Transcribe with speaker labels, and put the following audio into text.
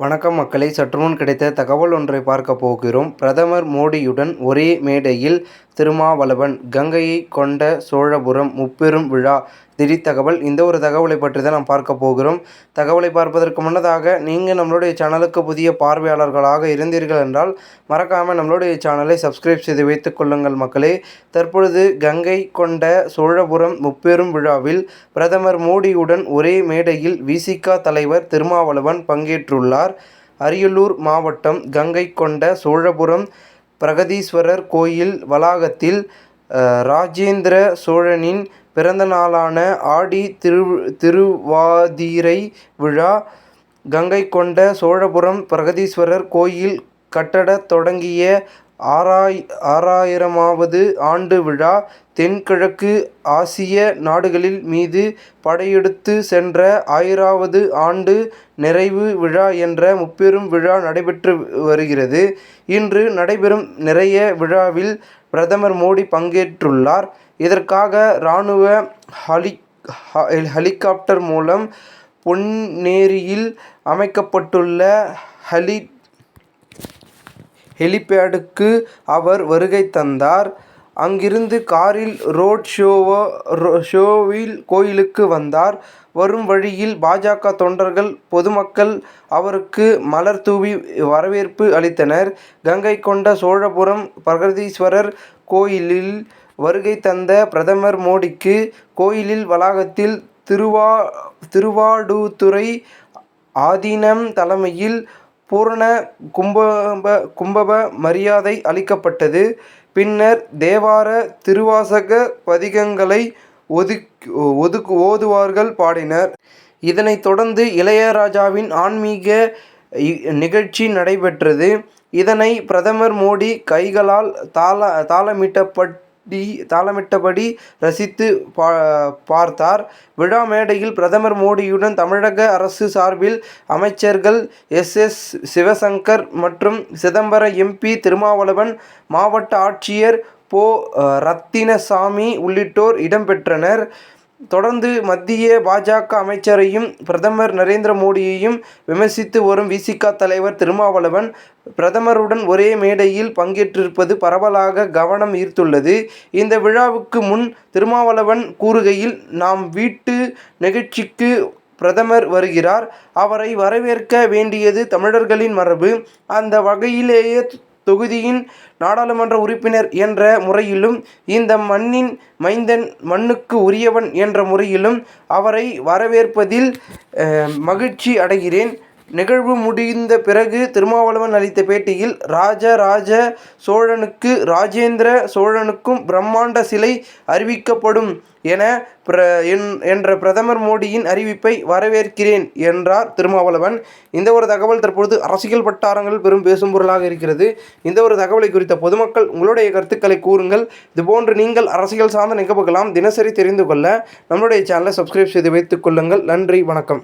Speaker 1: வணக்கம் மக்களை சற்றுமுன் கிடைத்த தகவல் ஒன்றை பார்க்க போகிறோம். பிரதமர் மோடியுடன் ஒரே மேடையில் திருமாவளவன் கங்கையை கொண்ட சோழபுரம் முப்பெரும் விழா. திடீர் தகவல் இந்த ஒரு தகவலை பற்றி தான் நாம் பார்க்க போகிறோம். தகவலை பார்ப்பதற்கு முன்னதாக நீங்கள் நம்மளுடைய சேனலுக்கு புதிய பார்வையாளர்களாக இருந்தீர்கள் என்றால் மறக்காமல் நம்மளுடைய சேனலை சப்ஸ்கிரைப் செய்து வைத்துக் கொள்ளுங்கள் மக்களே. தற்பொழுது கங்கை கொண்ட சோழபுரம் முப்பெரும் விழாவில் பிரதமர் மோடியுடன் ஒரே மேடையில் விசிகா தலைவர் திருமாவளவன் பங்கேற்றுள்ளார். அரியலூர் மாவட்டம் கங்கை கொண்ட சோழபுரம் பிரகதீஸ்வரர் கோயில் வளாகத்தில் ராஜேந்திர சோழனின் பிறந்த நாளான ஆடி திரு திருவாதிரை விழா கங்கை கொண்ட சோழபுரம் பிரகதீஸ்வரர் கோயில் கட்டடத் தொடங்கிய ஆறாய் ஆறாயிரமாவது ஆண்டு விழா தென்கிழக்கு ஆசிய நாடுகளில் மீது படையெடுத்து சென்ற ஆயிராவது ஆண்டு நிறைவு விழா என்ற முப்பெரும் விழா நடைபெற்று வருகிறது. இன்று நடைபெறும் நிறைய விழாவில் பிரதமர் மோடி பங்கேற்றுள்ளார். இதற்காக இராணுவ ஹலி ஹெலிகாப்டர் மூலம் பொன்னேரியில் அமைக்கப்பட்டுள்ள ஹலி ஹெலிபேடுக்கு அவர் வருகை தந்தார். அங்கிருந்து காரில் ரோட் ஷோவோ ஷோவில் கோயிலுக்கு வந்தார். வரும் வழியில் பாஜக தொண்டர்கள் பொதுமக்கள் அவருக்கு மலர் தூவி வரவேற்பு அளித்தனர். கங்கை கொண்ட சோழபுரம் பிரகதீஸ்வரர் கோயிலில் வருகை தந்த பிரதமர் மோடிக்கு கோயிலில் வளாகத்தில் திருவா திருவாடுதுறை ஆதீனம் தலைமையில் பூரண கும்பப கும்பப மரியாதை அளிக்கப்பட்டது. பின்னர் தேவார திருவாசக பதிகங்களை ஒதுக் ஒதுக்கு ஓதுவார்கள் பாடினர். இதனைத் தொடர்ந்து இளையராஜாவின் ஆன்மீக நிகழ்ச்சி நடைபெற்றது. இதனை பிரதமர் மோடி கைகளால் தாள தாளமிட்டப்பட் டி தாளமிட்டபடி ரசித்து பா பார்த்தார். விழா மேடையில் பிரதமர் மோடியுடன் தமிழக அரசு சார்பில் அமைச்சர்கள் எஸ். எஸ். சிவசங்கர் மற்றும் சிதம்பரம் எம்பி திருமாவளவன் மாவட்ட ஆட்சியர் போ ரத்தினசாமி உள்ளிட்டோர் இடம்பெற்றனர். தொடர்ந்து மத்திய பாஜக அமைச்சரையும் பிரதமர் நரேந்திர மோடியையும் விமர்சித்து வரும் விசிக தலைவர் திருமாவளவன் பிரதமருடன் ஒரே மேடையில் பங்கேற்றிருப்பது பரவலாக கவனம் ஈர்த்துள்ளது. இந்த விழாவுக்கு முன் திருமாவளவன் கூறுகையில் நாம் வீட்டு நிகழ்ச்சிக்கு பிரதமர் வருகிறார். அவரை வரவேற்க வேண்டியது தமிழர்களின் மரபு. அந்த வகையிலேயே தொகுதியின் நாடாளுமன்ற உறுப்பினர் என்ற முறையிலும் இந்த மண்ணின் மைந்தன் மண்ணுக்கு உரியவன் என்ற முறையிலும் அவரை வரவேற்பதில் மகிழ்ச்சி அடைகிறேன். நிகழ்வு முடிந்த பிறகு திருமாவளவன் அளித்த பேட்டியில் ராஜராஜ சோழனுக்கு ராஜேந்திர சோழனுக்கும் பிரம்மாண்ட சிலை அறிவிக்கப்படும் என பிர என்ற பிரதமர் மோடியின் அறிவிப்பை வரவேற்கிறேன் என்றார் திருமாவளவன். இந்த ஒரு தகவல் தற்பொழுது அரசியல் வட்டாரங்கள் பெரும் பேசும் பொருளாக இருக்கிறது. இந்த ஒரு தகவலை குறித்த பொதுமக்கள் உங்களுடைய கருத்துக்களை கூறுங்கள். இதுபோன்று நீங்கள் அரசியல் சார்ந்த நிகழ்வுகளாம் தினசரி தெரிந்து கொள்ள நம்மளுடைய சேனலை சப்ஸ்கிரைப் செய்து வைத்துக் கொள்ளுங்கள். நன்றி வணக்கம்.